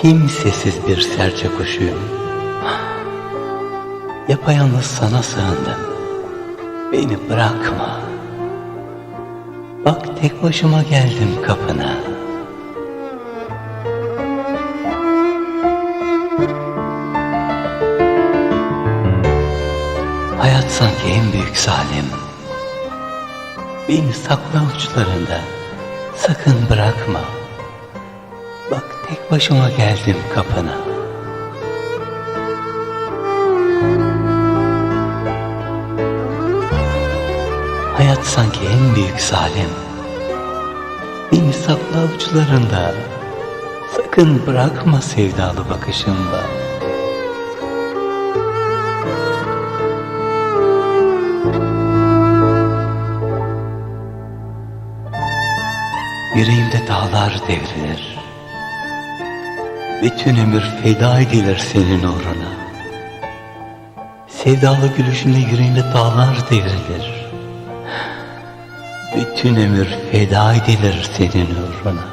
Kimsesiz bir serçe kuşuyum. Yapayalnız sana sığındım. Beni bırakma. Bak tek başıma geldim kapına. Hayat sanki en büyük zalim. Beni sakla uçlarında. Sakın bırakma. Tek başıma geldim kapına. Hayat sanki en büyük zalim. Beni sakla avuçlarında. Sakın bırakma sevdalı bakışında. Yüreğimde dağlar devrilir. Bütün ömür feda edilir senin uğruna. Sevdalı gülüşünde yüreğimde dağlar devrilir. Bütün ömür feda edilir senin uğruna.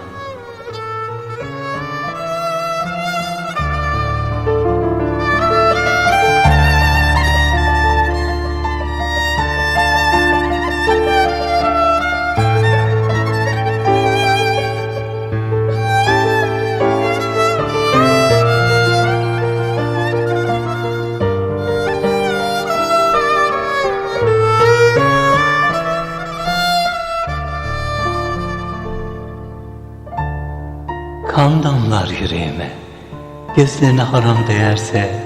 Kan damlar yüreğime. Gözlerine haram değerse,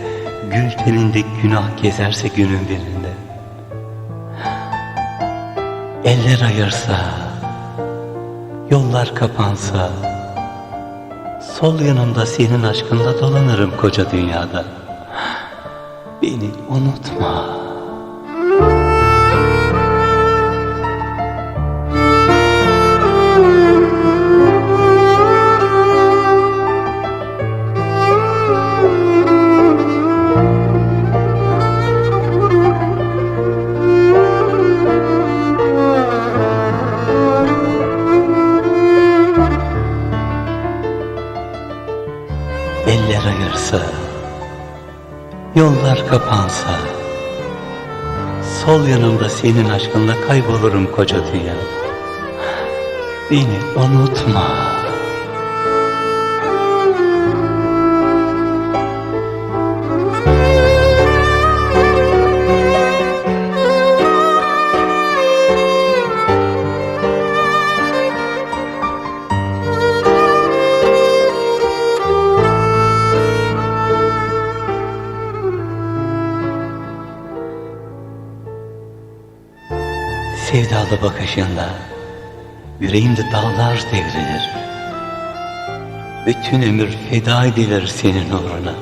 gül teninde günah gezerse günün birinde. Eller ayırsa, yollar kapansa, sol yanımda senin aşkınla dolanırım koca dünyada. Beni unutma. Eller ayırsa, yollar kapansa, sol yanımda senin aşkınla kaybolurum koca dünya. Beni unutma. Sevdalı bakışınla yüreğimde dağlar devrilir. Bütün ömür feda edilir senin uğruna.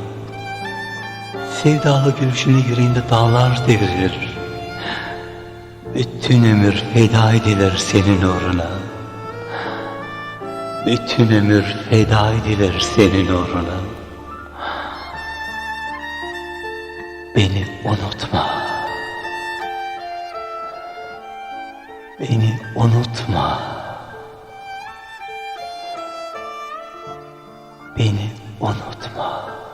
Sevdalı gülüşünle yüreğimde dağlar devrilir. Bütün ömür feda edilir senin uğruna. Bütün ömür feda edilir senin uğruna. Beni unutma. Beni unutma. Beni unutma.